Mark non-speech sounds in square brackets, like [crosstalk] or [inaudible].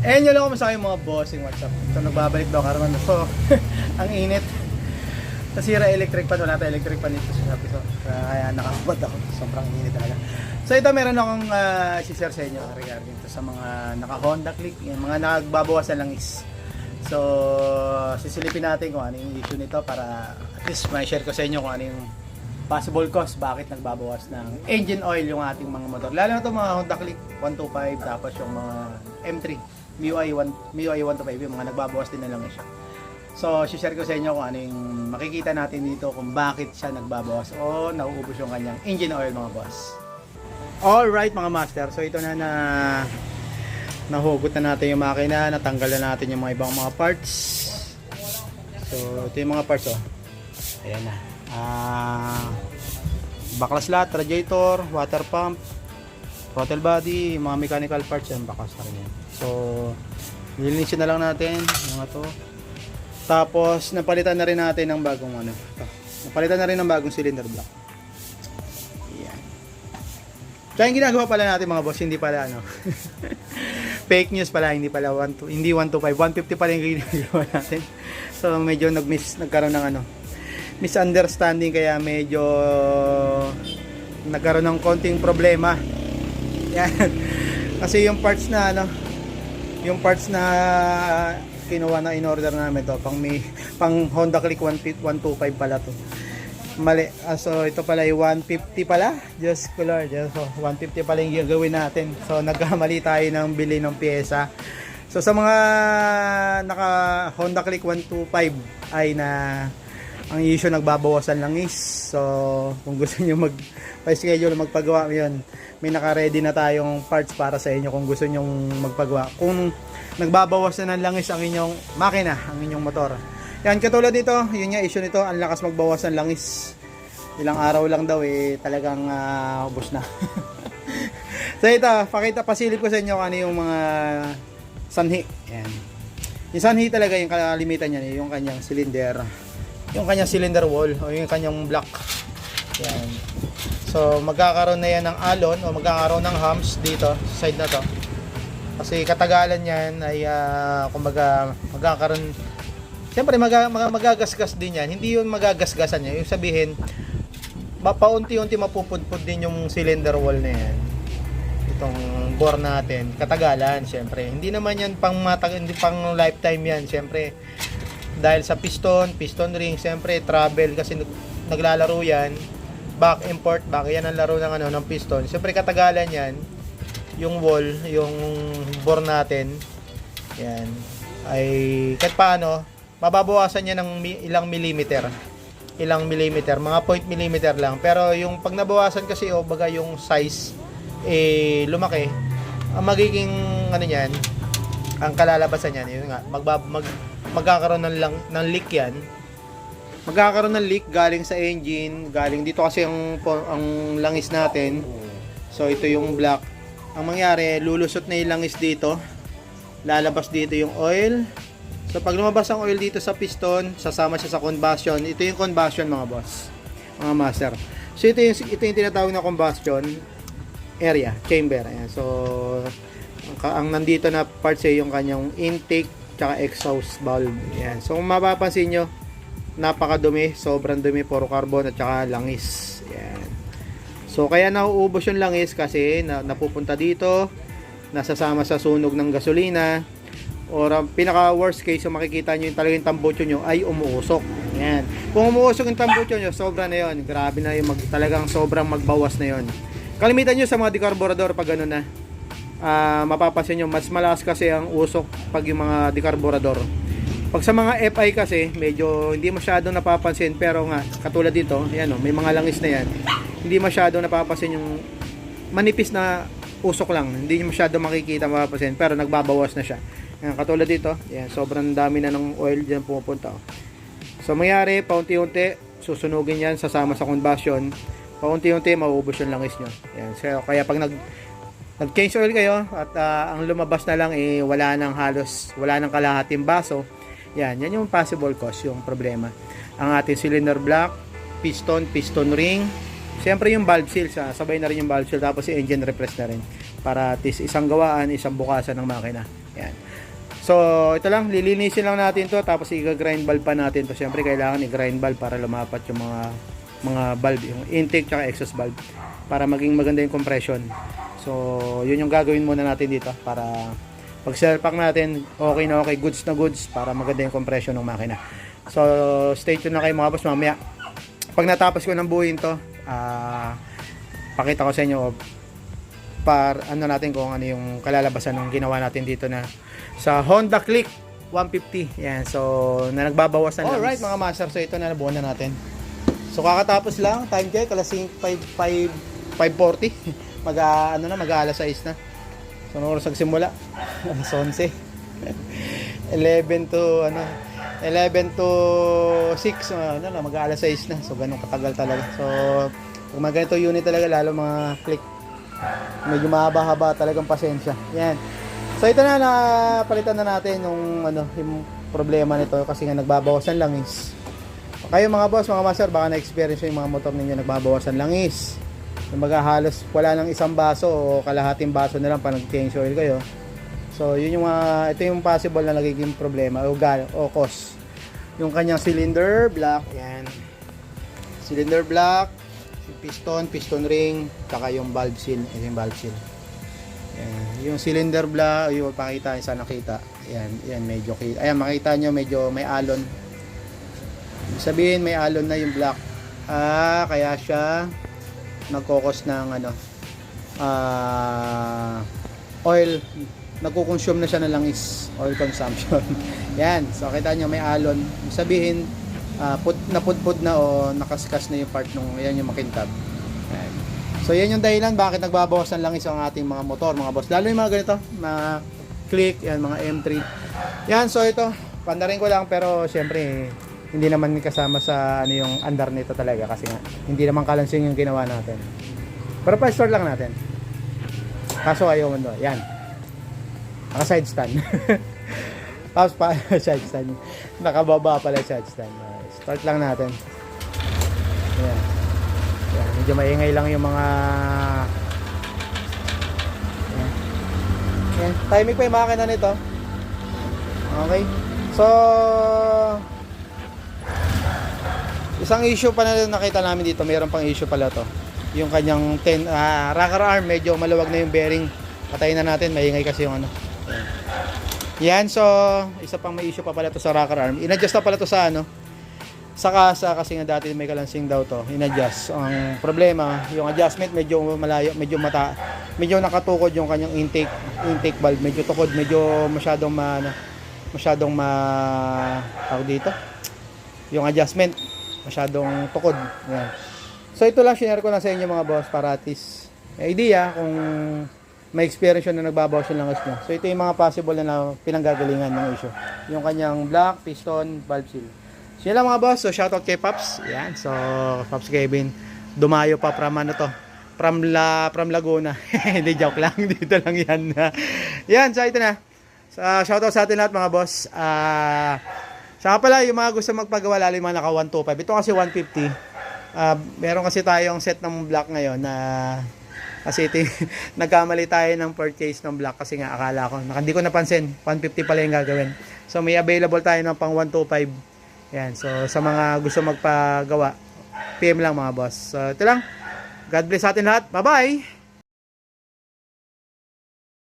Eh, nyo lang kung sa mga bossing WhatsApp. So, nagbabalik daw karoon. So, [laughs] ang init. Nasira electric pan. Wala tayong electric pan dito sa sabi ko. Kaya nakakabot ako. Sobrang init talaga. So, ito meron akong uh, share sa inyo regarding to sa mga naka-Honda Click. Yan, mga nagbabawasan lang is. So, sisilipin natin kung ano yung issue nito para at least may share ko sa inyo kung ano yung possible cause bakit nagbabawas ng engine oil yung ating mga motor. Lalo na ito mga Honda Click 125 tapos yung mga M3 MIUI 1 MIUI 125 yung mga nagbabawas din na lang siya. So, share ko sa inyo kung ano yung makikita natin dito kung bakit siya nagbabawas o nauubos yung kanyang engine oil mga boss. Alright mga master, so ito na na nahugot na natin yung makina, natanggal na natin yung mga ibang mga parts. So, ito yung mga parts oh. Ayan na. Ah, baklas lahat, radiator, water pump, throttle body, mga mechanical parts yan, baklas na rin yan. So, nilinisin na lang natin mga to. Tapos, napalitan na rin natin ng bagong ano. Ito. Napalitan na rin ng bagong cylinder block. Yan. Kaya yung ginagawa pala natin mga boss, hindi pala ano. [laughs] fake news pala, hindi pala 1 hindi 125, 150 pala yung ginagawa natin. So, medyo nag-miss, nagkaroon ng ano, misunderstanding kaya medyo nagkaroon ng konting problema. Yan. Kasi yung parts na ano, yung parts na kinuha na in order namin to pang may pang Honda Click 125 pala to. Mali. Ah, so ito pala yung 150 pala. Just ko Lord. So 150 pala yung gagawin natin. So nagkamali tayo ng bili ng pyesa. So sa mga naka Honda Click 125 ay na ang issue nagbabawasan lang is so kung gusto niyo mag pa-schedule magpagawa yun. May naka-ready na tayong parts para sa inyo kung gusto niyo magpagawa. Kung nagbabawas na ng langis ang inyong makina ang inyong motor. Yan katulad nito yun nga issue nito ang lakas magbawas ng langis ilang araw lang daw eh talagang uh, ubos na. [laughs] So ito pakita pasilip ko sa inyo ano yung mga sanhi. Yan. Yung sanhi talaga yung kalimitan niya yung kanyang cylinder yung kanyang cylinder wall o yung kanyang block. Yan. So magkakaroon na yan ng alon o magkakaroon ng humps dito sa side na to. Kasi katagalan yan ay uh, kumbaga magkakaroon Siyempre mag, mag, magagasgas din yan. Hindi yung magagasgasan niya. Yung sabihin paunti-unti mapupudpud din yung cylinder wall na yan. Itong bore natin. Katagalan, siyempre. Hindi naman yan pang matag, hindi pang lifetime yan, siyempre dahil sa piston, piston ring, siyempre travel kasi naglalaro yan. Back import back, yan ang laro ng ano ng piston. Siyempre katagalan yan. Yung wall, yung bore natin. Yan. Ay kahit paano, mababawasan niya ng ilang millimeter. Ilang millimeter, mga point millimeter lang. Pero yung pag nabawasan kasi o oh, baga yung size eh lumaki, ang magiging ano niyan, ang kalalabasan niyan, yun nga, magbab mag magkakaroon ng, lang, ng leak yan. Magkakaroon ng leak galing sa engine galing dito kasi ang, ang langis natin. So ito yung block ang mangyari lulusot na yung langis dito. Lalabas dito yung oil. So pag lumabas ang oil dito sa piston sasama siya sa combustion. Ito yung combustion mga boss. Mga master. So ito yung, ito yung tinatawag na combustion area chamber. Ayan. so ang, ang nandito na parts ay yung kanyang intake tsaka exhaust valve. Yan. So kung mapapansin nyo, napakadumi, sobrang dumi, puro carbon at tsaka langis. Yan. So kaya nauubos yung langis kasi na, napupunta dito, nasasama sa sunog ng gasolina, or ang pinaka worst case yung makikita nyo yung talagang tambucho nyo ay umuusok. Yan. Kung umuusok yung tambucho nyo, sobra na yon Grabe na yung mag, talagang sobrang magbawas na yon Kalimitan nyo sa mga decarburador pag gano'n na uh, mapapansin nyo mas malakas kasi ang usok pag yung mga decarburador pag sa mga FI kasi medyo hindi masyadong napapansin pero nga katulad dito ayan oh, may mga langis na yan. Hindi masyadong napapansin yung manipis na usok lang. Hindi nyo masyadong makikita mapapansin pero nagbabawas na siya. Ayan, katulad dito ayan, sobrang dami na ng oil dyan pumupunta oh. so mangyari paunti-unti susunugin yan sasama sa combustion. Paunti-unti mauubos yung langis nyo. Ayan, so, kaya pag nag nag-change oil kayo at uh, ang lumabas na lang eh wala nang halos, wala nang kalahating baso. Yan, yan yung possible cause, yung problema. Ang ating cylinder block, piston, piston ring, Siyempre yung valve seal, sa sabay na rin yung valve seal tapos yung engine repress na rin para at least isang gawaan, isang bukasan ng makina. Yan. So, ito lang, lilinisin lang natin to tapos i-grind valve pa natin to. Siyempre, kailangan i-grind valve para lumapat yung mga mga valve, yung intake tsaka exhaust valve para maging maganda yung compression. So, yun yung gagawin muna natin dito para pag pack natin, okay na okay, goods na goods para maganda yung compression ng makina. So, stay tuned na kayo mga boss mamaya. Pag natapos ko ng buuin to, ah pakita ko sa inyo par ano natin kung ano yung kalalabasan ng ginawa natin dito na sa Honda Click 150. Yan. So, na nagbabawasan lang. Alright mga master. So, ito na nabuo na natin. So, kakatapos lang. Time check. Alas 5, 5, 5.40. Mag, [laughs] [laughs] ah, ano na, mag alas 6 na. So, ano oras nagsimula? Alas 11. 11 to, ano, 11 to 6. Ano na, mag alas 6 na. So, ganun katagal talaga. So, kung mga ganito unit talaga, lalo mga click medyo mahaba-haba talagang pasensya. Yan. So ito na napalitan na natin yung ano yung problema nito kasi nga nagbabawasan langis. Kayo mga boss, mga master, baka na-experience yung mga motor ninyo nagbabawasan langis. Yung mga halos wala nang isang baso o kalahating baso na lang pa nag-change oil kayo. So yun yung mga ito yung possible na nagiging problema o gal o cause. Yung kanyang cylinder block, yan. Cylinder block, piston, piston ring, saka yung valve seal, ito yung valve seal. Ayan. Yung cylinder block, yung pakita sa nakita. Ayan, ayan medyo kita. Ayan, makita nyo medyo may alon. Sabihin may alon na yung block. Ah, kaya siya nagkokos ng ano ah oil. Nagko-consume na siya ng langis oil consumption. [laughs] Yan. So kita nyo may alon. Sabihin ah, put, napudpud na o nakaskas na yung part nung yan yung makintab. Yan. so yan yung dahilan bakit nagbabawas ng langis ang ating mga motor mga boss. Lalo yung mga ganito mga click yan mga M3 yan so ito pandarin ko lang pero syempre hindi naman kasama sa ano yung andar nito talaga kasi nga hindi naman kalansing yung ginawa natin. Pero pa-store lang natin. Kaso ayaw mo doon. Yan. Naka side stand. [laughs] Tapos pa [laughs] side stand. Nakababa pala side stand. Start lang natin. Yan yan medyo maingay lang yung mga yan, yan. timing pa yung makina nito. Okay. So Isang issue pa na nakita namin dito, mayroon pang issue pala to. Yung kanyang 10 ah, rocker arm, medyo maluwag na yung bearing. Patayin na natin, maingay kasi yung ano. Yan, so isa pang may issue pa pala to sa rocker arm. In-adjust na pala to sa ano, sa kasa kasi nga dati may kalansing daw to, in-adjust. Ang problema, yung adjustment medyo malayo, medyo mata, medyo nakatukod yung kanyang intake, intake valve, medyo tukod, medyo masyadong ma, ano, masyadong ma, tawag dito, yung adjustment, masyadong tukod. Yan. So ito lang share ko na sa inyo mga boss para at least may idea kung may experience yun na nagbabawas yung langis nyo. So ito yung mga possible na, na pinanggagalingan ng issue. Yung kanyang block, piston, valve seal. So yun lang mga boss. So shoutout kay Paps. Yan. So Paps Kevin. Dumayo pa from ano to. From, La, from Laguna. [laughs] Hindi joke lang. [laughs] Dito lang yan. [laughs] yan. So ito na. So, shoutout sa atin lahat mga boss. Ah... Saka pala, yung mga gusto magpagawa, lalo yung mga naka 125. Ito kasi 150. Ah, meron kasi tayong set ng block ngayon na kasi ito, [laughs] nagkamali tayo ng purchase ng block kasi nga akala ko, hindi ko napansin, 150 pala yung gagawin. So may available tayo ng pang 125. Yan, so sa mga gusto magpagawa, PM lang mga boss. So ito lang. God bless atin lahat. Bye-bye!